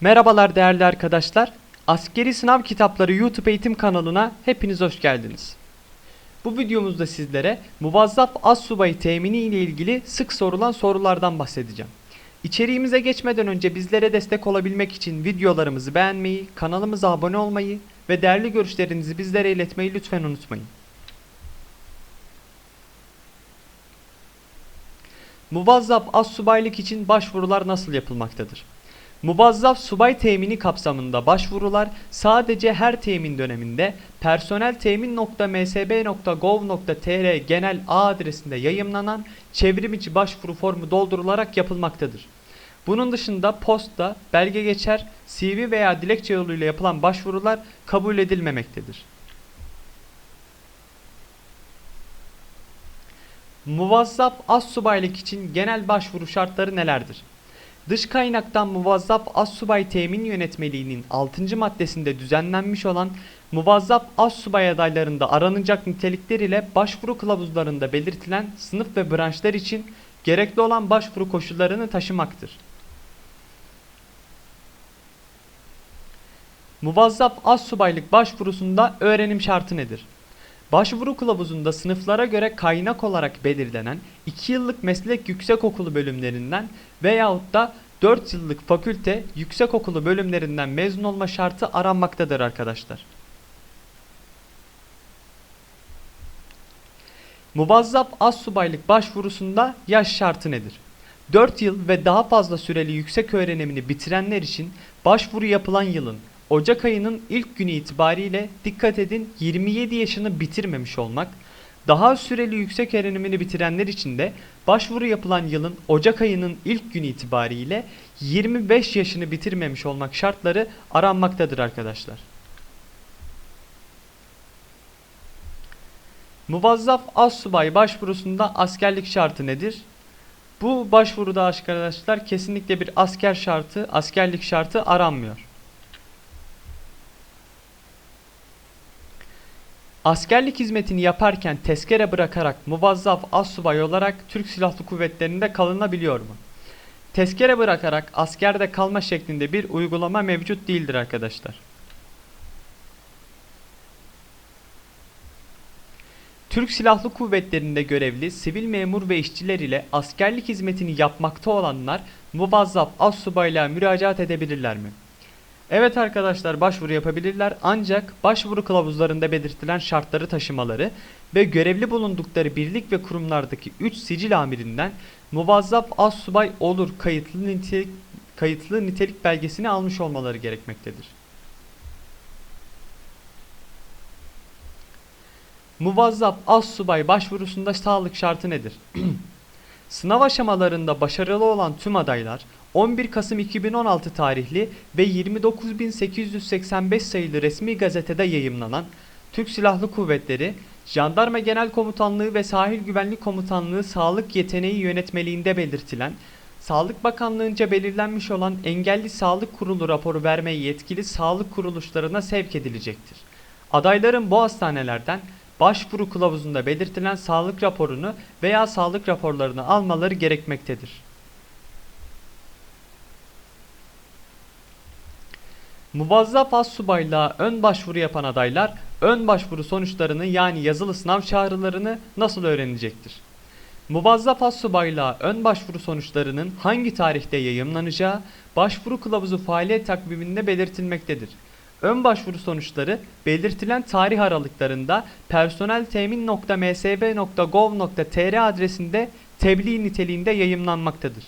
Merhabalar değerli arkadaşlar. Askeri Sınav Kitapları YouTube eğitim kanalına hepiniz hoş geldiniz. Bu videomuzda sizlere muvazzaf az temini ile ilgili sık sorulan sorulardan bahsedeceğim. İçeriğimize geçmeden önce bizlere destek olabilmek için videolarımızı beğenmeyi, kanalımıza abone olmayı ve değerli görüşlerinizi bizlere iletmeyi lütfen unutmayın. Muvazzaf az subaylık için başvurular nasıl yapılmaktadır? Muvazzaf subay temini kapsamında başvurular sadece her temin döneminde personeltemin.msb.gov.tr genel ağ adresinde yayımlanan çevrimiçi başvuru formu doldurularak yapılmaktadır. Bunun dışında posta, belge geçer, CV veya dilekçe yoluyla yapılan başvurular kabul edilmemektedir. Muvazzaf az subaylık için genel başvuru şartları nelerdir? Dış kaynaktan muvazzaf assubay temin yönetmeliğinin 6. maddesinde düzenlenmiş olan muvazzaf assubay adaylarında aranacak nitelikler ile başvuru kılavuzlarında belirtilen sınıf ve branşlar için gerekli olan başvuru koşullarını taşımaktır. Muvazzaf assubaylık başvurusunda öğrenim şartı nedir? Başvuru kılavuzunda sınıflara göre kaynak olarak belirlenen 2 yıllık meslek yüksekokulu bölümlerinden veyahut da 4 yıllık fakülte yüksekokulu bölümlerinden mezun olma şartı aranmaktadır arkadaşlar. Muvazzaf assubaylık başvurusunda yaş şartı nedir? 4 yıl ve daha fazla süreli yüksek öğrenimini bitirenler için başvuru yapılan yılın Ocak ayının ilk günü itibariyle dikkat edin 27 yaşını bitirmemiş olmak, daha süreli yüksek öğrenimini bitirenler için de başvuru yapılan yılın Ocak ayının ilk günü itibariyle 25 yaşını bitirmemiş olmak şartları aranmaktadır arkadaşlar. Muvazzaf assubay başvurusunda askerlik şartı nedir? Bu başvuruda arkadaşlar kesinlikle bir asker şartı, askerlik şartı aranmıyor. Askerlik hizmetini yaparken tezkere bırakarak muvazzaf assubay olarak Türk Silahlı Kuvvetleri'nde kalınabiliyor mu? Tezkere bırakarak askerde kalma şeklinde bir uygulama mevcut değildir arkadaşlar. Türk Silahlı Kuvvetleri'nde görevli sivil memur ve işçiler ile askerlik hizmetini yapmakta olanlar muvazzaf assubaylığa müracaat edebilirler mi? Evet arkadaşlar başvuru yapabilirler ancak başvuru kılavuzlarında belirtilen şartları taşımaları ve görevli bulundukları birlik ve kurumlardaki 3 sicil amirinden muvazzaf az subay olur kayıtlı nitelik, kayıtlı nitelik belgesini almış olmaları gerekmektedir. Muvazzaf az subay başvurusunda sağlık şartı nedir? Sınav aşamalarında başarılı olan tüm adaylar 11 Kasım 2016 tarihli ve 29.885 sayılı resmi gazetede yayımlanan Türk Silahlı Kuvvetleri, Jandarma Genel Komutanlığı ve Sahil Güvenlik Komutanlığı Sağlık Yeteneği Yönetmeliğinde belirtilen, Sağlık Bakanlığı'nca belirlenmiş olan engelli sağlık kurulu raporu vermeye yetkili sağlık kuruluşlarına sevk edilecektir. Adayların bu hastanelerden başvuru kılavuzunda belirtilen sağlık raporunu veya sağlık raporlarını almaları gerekmektedir. Muvazzaf assubaylığa ön başvuru yapan adaylar ön başvuru sonuçlarını yani yazılı sınav çağrılarını nasıl öğrenecektir? Muvazzaf assubaylığa ön başvuru sonuçlarının hangi tarihte yayımlanacağı başvuru kılavuzu faaliyet takviminde belirtilmektedir. Ön başvuru sonuçları belirtilen tarih aralıklarında personeltemin.msb.gov.tr adresinde tebliğ niteliğinde yayımlanmaktadır.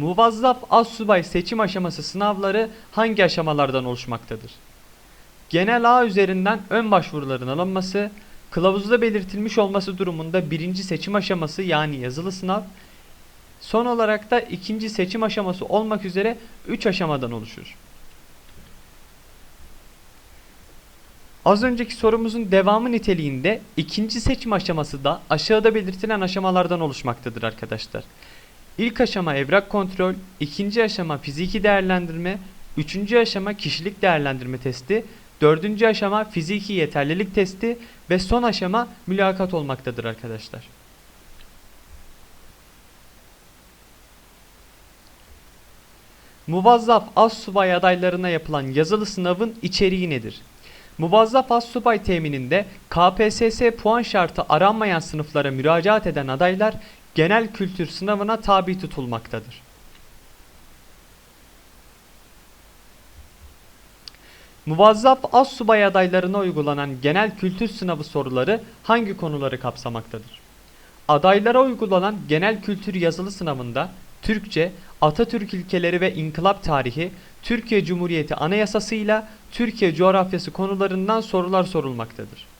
Muvazzaf assubay seçim aşaması sınavları hangi aşamalardan oluşmaktadır? Genel A üzerinden ön başvuruların alınması, kılavuzda belirtilmiş olması durumunda birinci seçim aşaması yani yazılı sınav, son olarak da ikinci seçim aşaması olmak üzere 3 aşamadan oluşur. Az önceki sorumuzun devamı niteliğinde ikinci seçim aşaması da aşağıda belirtilen aşamalardan oluşmaktadır arkadaşlar. İlk aşama evrak kontrol, ikinci aşama fiziki değerlendirme, üçüncü aşama kişilik değerlendirme testi, dördüncü aşama fiziki yeterlilik testi ve son aşama mülakat olmaktadır arkadaşlar. Muvazzaf az subay adaylarına yapılan yazılı sınavın içeriği nedir? Muvazzaf az subay temininde KPSS puan şartı aranmayan sınıflara müracaat eden adaylar genel kültür sınavına tabi tutulmaktadır. Muvazzaf Assubay adaylarına uygulanan genel kültür sınavı soruları hangi konuları kapsamaktadır? Adaylara uygulanan genel kültür yazılı sınavında Türkçe, Atatürk ilkeleri ve inkılap tarihi, Türkiye Cumhuriyeti Anayasası ile Türkiye coğrafyası konularından sorular sorulmaktadır.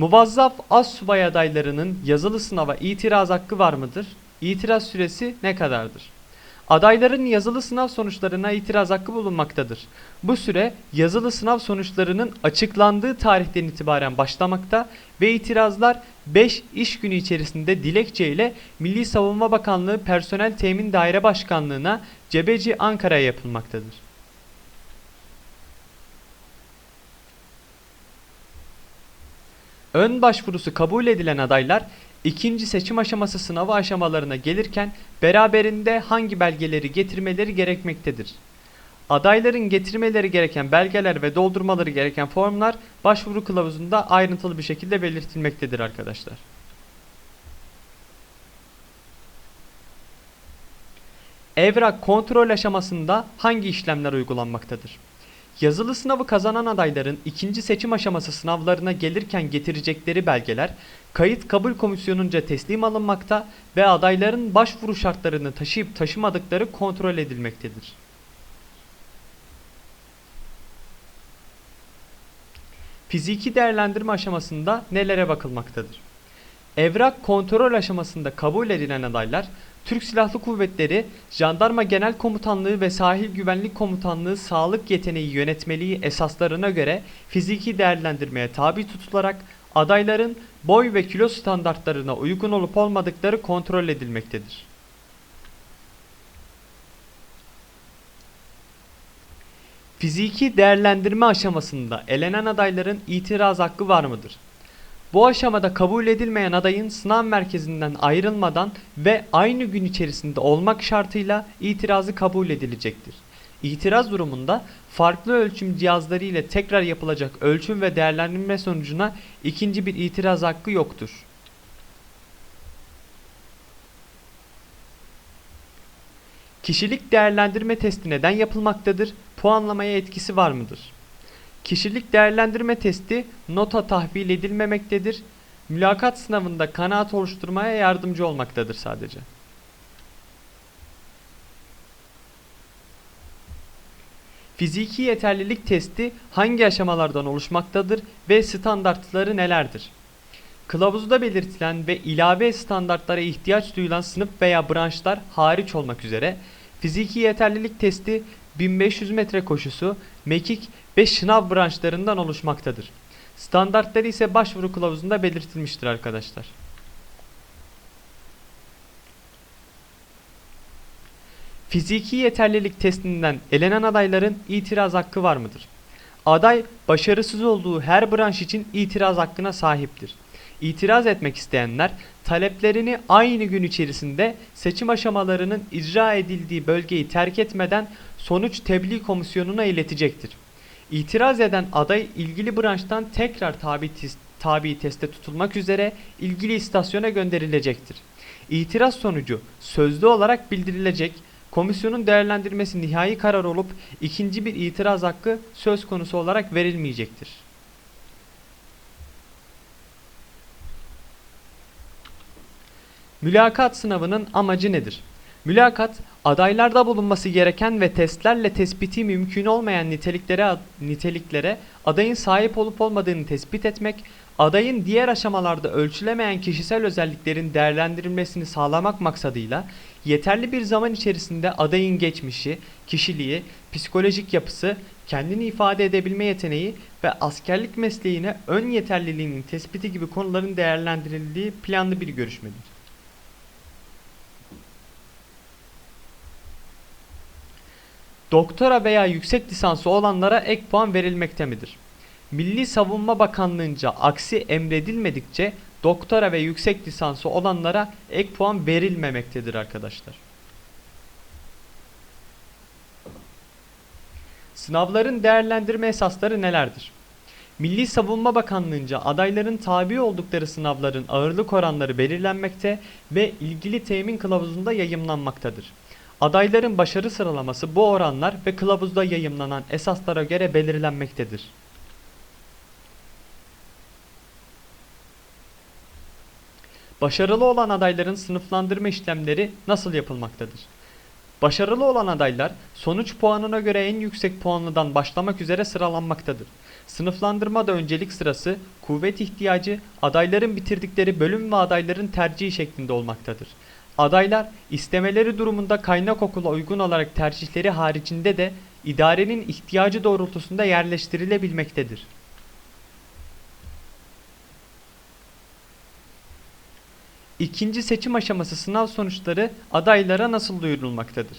Muvazzaf Assubay adaylarının yazılı sınava itiraz hakkı var mıdır? İtiraz süresi ne kadardır? Adayların yazılı sınav sonuçlarına itiraz hakkı bulunmaktadır. Bu süre yazılı sınav sonuçlarının açıklandığı tarihten itibaren başlamakta ve itirazlar 5 iş günü içerisinde dilekçe ile Milli Savunma Bakanlığı Personel Temin Daire Başkanlığı'na Cebeci Ankara'ya yapılmaktadır. Ön başvurusu kabul edilen adaylar ikinci seçim aşaması sınavı aşamalarına gelirken beraberinde hangi belgeleri getirmeleri gerekmektedir? Adayların getirmeleri gereken belgeler ve doldurmaları gereken formlar başvuru kılavuzunda ayrıntılı bir şekilde belirtilmektedir arkadaşlar. Evrak kontrol aşamasında hangi işlemler uygulanmaktadır? Yazılı sınavı kazanan adayların ikinci seçim aşaması sınavlarına gelirken getirecekleri belgeler kayıt kabul komisyonunca teslim alınmakta ve adayların başvuru şartlarını taşıyıp taşımadıkları kontrol edilmektedir. Fiziki değerlendirme aşamasında nelere bakılmaktadır? Evrak kontrol aşamasında kabul edilen adaylar Türk Silahlı Kuvvetleri, Jandarma Genel Komutanlığı ve Sahil Güvenlik Komutanlığı sağlık yeteneği yönetmeliği esaslarına göre fiziki değerlendirmeye tabi tutularak adayların boy ve kilo standartlarına uygun olup olmadıkları kontrol edilmektedir. Fiziki değerlendirme aşamasında elenen adayların itiraz hakkı var mıdır? Bu aşamada kabul edilmeyen adayın sınav merkezinden ayrılmadan ve aynı gün içerisinde olmak şartıyla itirazı kabul edilecektir. İtiraz durumunda farklı ölçüm cihazları ile tekrar yapılacak ölçüm ve değerlendirme sonucuna ikinci bir itiraz hakkı yoktur. Kişilik değerlendirme testi neden yapılmaktadır? Puanlamaya etkisi var mıdır? Kişilik değerlendirme testi nota tahvil edilmemektedir. Mülakat sınavında kanaat oluşturmaya yardımcı olmaktadır sadece. Fiziki yeterlilik testi hangi aşamalardan oluşmaktadır ve standartları nelerdir? Kılavuzda belirtilen ve ilave standartlara ihtiyaç duyulan sınıf veya branşlar hariç olmak üzere fiziki yeterlilik testi 1500 metre koşusu, mekik ve şınav branşlarından oluşmaktadır. Standartları ise başvuru kılavuzunda belirtilmiştir arkadaşlar. Fiziki yeterlilik testinden elenen adayların itiraz hakkı var mıdır? Aday başarısız olduğu her branş için itiraz hakkına sahiptir. İtiraz etmek isteyenler taleplerini aynı gün içerisinde seçim aşamalarının icra edildiği bölgeyi terk etmeden sonuç tebliğ komisyonuna iletecektir. İtiraz eden aday ilgili branştan tekrar tabi, tabi teste tutulmak üzere ilgili istasyona gönderilecektir. İtiraz sonucu sözlü olarak bildirilecek, komisyonun değerlendirmesi nihai karar olup ikinci bir itiraz hakkı söz konusu olarak verilmeyecektir. Mülakat sınavının amacı nedir? Mülakat, adaylarda bulunması gereken ve testlerle tespiti mümkün olmayan niteliklere, niteliklere adayın sahip olup olmadığını tespit etmek, adayın diğer aşamalarda ölçülemeyen kişisel özelliklerin değerlendirilmesini sağlamak maksadıyla yeterli bir zaman içerisinde adayın geçmişi, kişiliği, psikolojik yapısı, kendini ifade edebilme yeteneği ve askerlik mesleğine ön yeterliliğinin tespiti gibi konuların değerlendirildiği planlı bir görüşmedir. Doktora veya yüksek lisansı olanlara ek puan verilmekte midir? Milli Savunma Bakanlığı'nca aksi emredilmedikçe doktora ve yüksek lisansı olanlara ek puan verilmemektedir arkadaşlar. Sınavların değerlendirme esasları nelerdir? Milli Savunma Bakanlığı'nca adayların tabi oldukları sınavların ağırlık oranları belirlenmekte ve ilgili temin kılavuzunda yayımlanmaktadır. Adayların başarı sıralaması bu oranlar ve kılavuzda yayımlanan esaslara göre belirlenmektedir. Başarılı olan adayların sınıflandırma işlemleri nasıl yapılmaktadır? Başarılı olan adaylar sonuç puanına göre en yüksek puanlıdan başlamak üzere sıralanmaktadır. Sınıflandırmada öncelik sırası, kuvvet ihtiyacı, adayların bitirdikleri bölüm ve adayların tercihi şeklinde olmaktadır. Adaylar istemeleri durumunda kaynak okula uygun olarak tercihleri haricinde de idarenin ihtiyacı doğrultusunda yerleştirilebilmektedir. İkinci seçim aşaması sınav sonuçları adaylara nasıl duyurulmaktadır?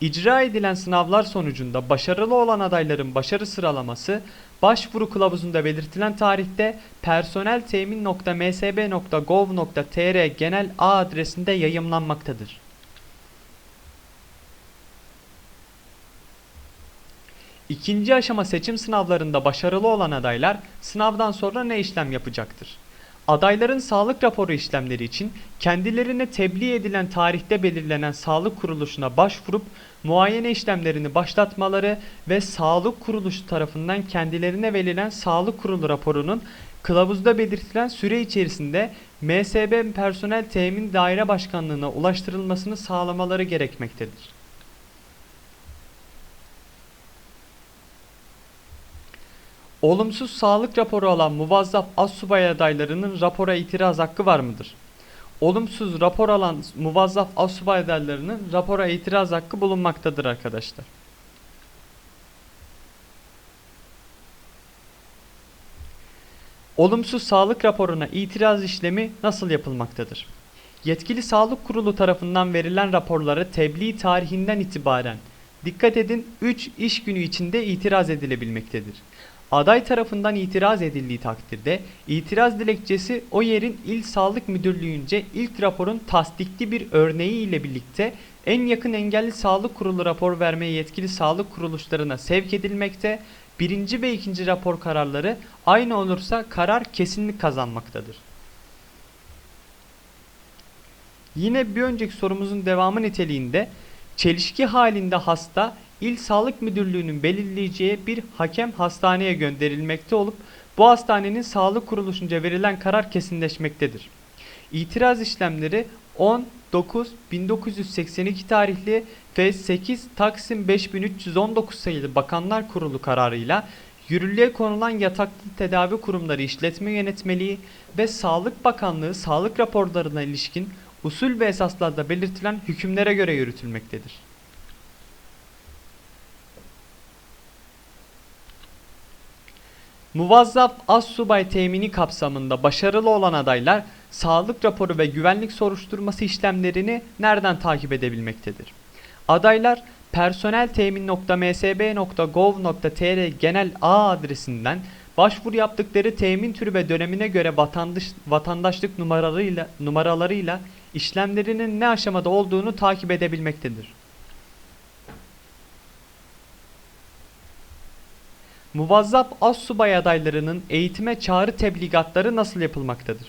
İcra edilen sınavlar sonucunda başarılı olan adayların başarı sıralaması başvuru kılavuzunda belirtilen tarihte personeltemin.msb.gov.tr genel A adresinde yayımlanmaktadır. İkinci aşama seçim sınavlarında başarılı olan adaylar sınavdan sonra ne işlem yapacaktır? Adayların sağlık raporu işlemleri için kendilerine tebliğ edilen tarihte belirlenen sağlık kuruluşuna başvurup muayene işlemlerini başlatmaları ve sağlık kuruluşu tarafından kendilerine verilen sağlık kurulu raporunun kılavuzda belirtilen süre içerisinde MSB Personel Temin Daire Başkanlığı'na ulaştırılmasını sağlamaları gerekmektedir. Olumsuz sağlık raporu alan muvazzaf assubay adaylarının rapora itiraz hakkı var mıdır? Olumsuz rapor alan muvazzaf assubay adaylarının rapora itiraz hakkı bulunmaktadır arkadaşlar. Olumsuz sağlık raporuna itiraz işlemi nasıl yapılmaktadır? Yetkili sağlık kurulu tarafından verilen raporlara tebliğ tarihinden itibaren dikkat edin 3 iş günü içinde itiraz edilebilmektedir. Aday tarafından itiraz edildiği takdirde itiraz dilekçesi o yerin il sağlık müdürlüğünce ilk raporun tasdikli bir örneği ile birlikte en yakın engelli sağlık kurulu rapor vermeye yetkili sağlık kuruluşlarına sevk edilmekte. Birinci ve ikinci rapor kararları aynı olursa karar kesinlik kazanmaktadır. Yine bir önceki sorumuzun devamı niteliğinde çelişki halinde hasta İl Sağlık Müdürlüğü'nün belirleyeceği bir hakem hastaneye gönderilmekte olup bu hastanenin sağlık kuruluşunca verilen karar kesinleşmektedir. İtiraz işlemleri 10 9 1982 tarihli ve 8 Taksim 5319 sayılı Bakanlar Kurulu kararıyla yürürlüğe konulan yataklı tedavi kurumları işletme yönetmeliği ve Sağlık Bakanlığı sağlık raporlarına ilişkin usul ve esaslarda belirtilen hükümlere göre yürütülmektedir. Muvazzaf Assubay temini kapsamında başarılı olan adaylar sağlık raporu ve güvenlik soruşturması işlemlerini nereden takip edebilmektedir? Adaylar personeltemin.msb.gov.tr genel A adresinden başvuru yaptıkları temin türü ve dönemine göre vatandaş, vatandaşlık numaralarıyla, numaralarıyla işlemlerinin ne aşamada olduğunu takip edebilmektedir. Muvazzaf assubay adaylarının eğitime çağrı tebligatları nasıl yapılmaktadır?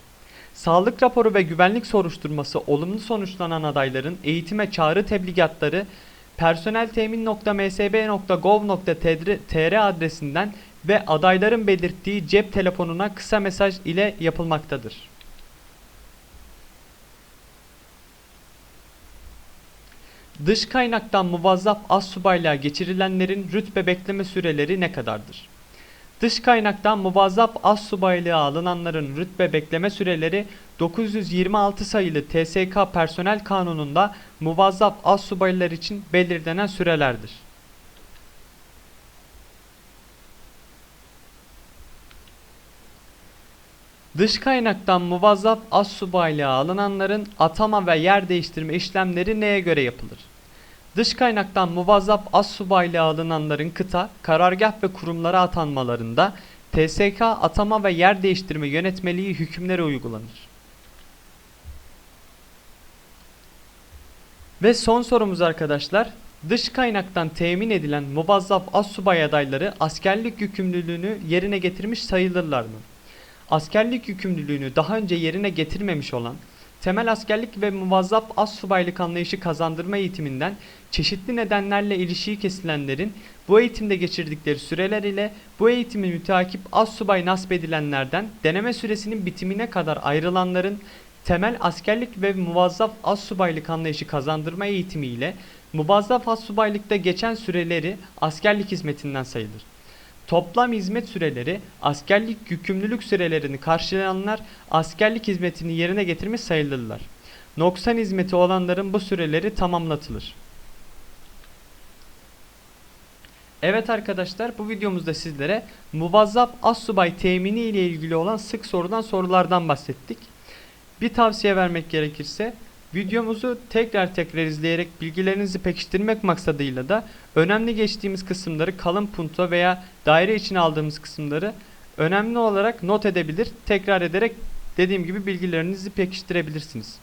Sağlık raporu ve güvenlik soruşturması olumlu sonuçlanan adayların eğitime çağrı tebligatları personeltemin.msb.gov.tr adresinden ve adayların belirttiği cep telefonuna kısa mesaj ile yapılmaktadır. Dış kaynaktan muvazzaf az subaylığa geçirilenlerin rütbe bekleme süreleri ne kadardır? Dış kaynaktan muvazzaf az subaylığa alınanların rütbe bekleme süreleri 926 sayılı TSK personel kanununda muvazzaf az subaylar için belirlenen sürelerdir. Dış kaynaktan muvazzaf az subaylığa alınanların atama ve yer değiştirme işlemleri neye göre yapılır? Dış kaynaktan muvazzaf az subaylığa alınanların kıta, karargah ve kurumlara atanmalarında TSK atama ve yer değiştirme yönetmeliği hükümleri uygulanır. Ve son sorumuz arkadaşlar. Dış kaynaktan temin edilen muvazzaf assubay adayları askerlik yükümlülüğünü yerine getirmiş sayılırlar mı? Askerlik yükümlülüğünü daha önce yerine getirmemiş olan, temel askerlik ve muvazzaf assubaylık anlayışı kazandırma eğitiminden çeşitli nedenlerle ilişiği kesilenlerin bu eğitimde geçirdikleri süreler ile bu eğitimi müteakip assubay nasp edilenlerden deneme süresinin bitimine kadar ayrılanların temel askerlik ve muvazzaf assubaylık anlayışı kazandırma eğitimi ile muvazzaf assubaylıkta geçen süreleri askerlik hizmetinden sayılır. Toplam hizmet süreleri askerlik yükümlülük sürelerini karşılayanlar askerlik hizmetini yerine getirmiş sayılırlar. Noksan hizmeti olanların bu süreleri tamamlatılır. Evet arkadaşlar bu videomuzda sizlere muvazzaf assubay temini ile ilgili olan sık sorulan sorulardan bahsettik. Bir tavsiye vermek gerekirse videomuzu tekrar tekrar izleyerek bilgilerinizi pekiştirmek maksadıyla da önemli geçtiğimiz kısımları kalın punto veya daire içine aldığımız kısımları önemli olarak not edebilir, tekrar ederek dediğim gibi bilgilerinizi pekiştirebilirsiniz.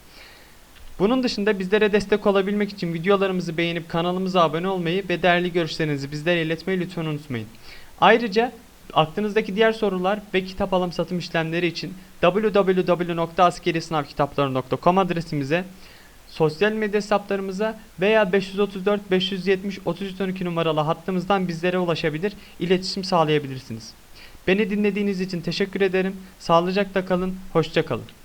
Bunun dışında bizlere destek olabilmek için videolarımızı beğenip kanalımıza abone olmayı ve değerli görüşlerinizi bizlere iletmeyi lütfen unutmayın. Ayrıca aklınızdaki diğer sorular ve kitap alım satım işlemleri için www.askerisınavkitapları.com adresimize, sosyal medya hesaplarımıza veya 534 570 3312 numaralı hattımızdan bizlere ulaşabilir, iletişim sağlayabilirsiniz. Beni dinlediğiniz için teşekkür ederim. Sağlıcakla kalın, hoşça kalın.